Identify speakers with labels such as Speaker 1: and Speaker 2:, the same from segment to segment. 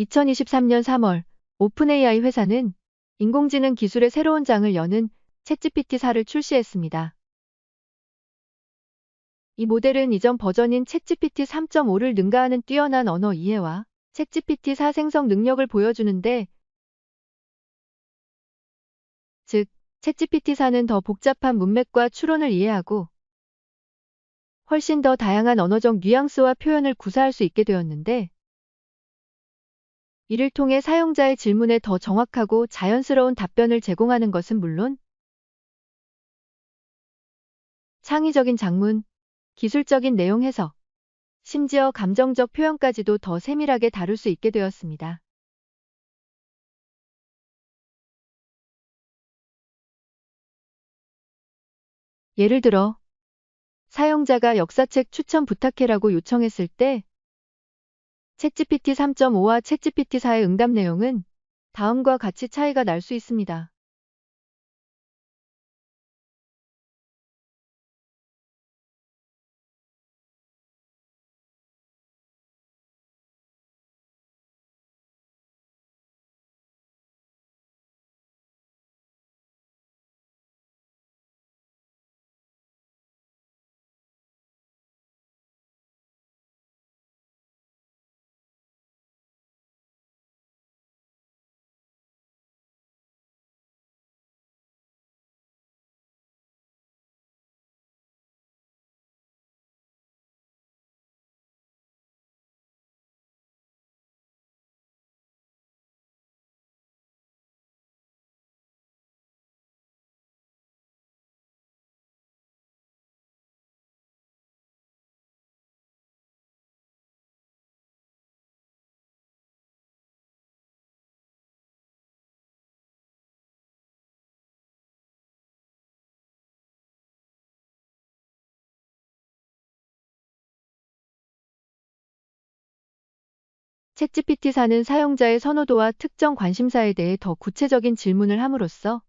Speaker 1: 2023년 3월 오픈AI 회사는 인공지능 기술의 새로운 장을 여는 챗GPT-4를 출시했습니다. 이 모델은 이전 버전인 챗GPT 3.5를 능가하는 뛰어난 언어 이해와 챗GPT 4 생성 능력을 보여주는데 즉, 챗GPT 4는 더 복잡한 문맥과 추론을 이해하고 훨씬 더 다양한 언어적 뉘앙스와 표현을 구사할 수 있게 되었는데 이를 통해 사용자의 질문에 더 정확하고 자연스러운 답변을 제공하는 것은 물론 창의적인 장문, 기술적인 내용 해석, 심지어 감정적 표현까지도 더 세밀하게 다룰 수 있게 되었습니다. 예를 들어, 사용자가 역사책 추천 부탁해라고 요청했을 때 챗GPT 3.5와 챗GPT 4의 응답 내용은 다음과 같이 차이가 날 수 있습니다. 챗GPT 4는 사용자의 선호도와 특정 관심사에 대해 더 구체적인 질문을 함으로써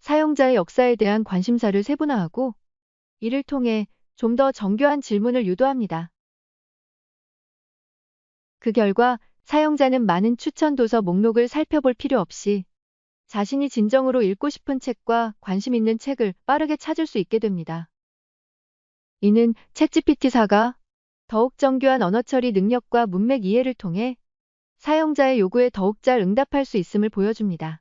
Speaker 1: 사용자의 역사에 대한 관심사를 세분화하고 이를 통해 좀 더 정교한 질문을 유도합니다. 그 결과 사용자는 많은 추천 도서 목록을 살펴볼 필요 없이 자신이 진정으로 읽고 싶은 책과 관심 있는 책을 빠르게 찾을 수 있게 됩니다. 이는 챗GPT-4가 더욱 정교한 언어 처리 능력과 문맥 이해를 통해 사용자의 요구에 더욱 잘 응답할 수 있음을 보여줍니다.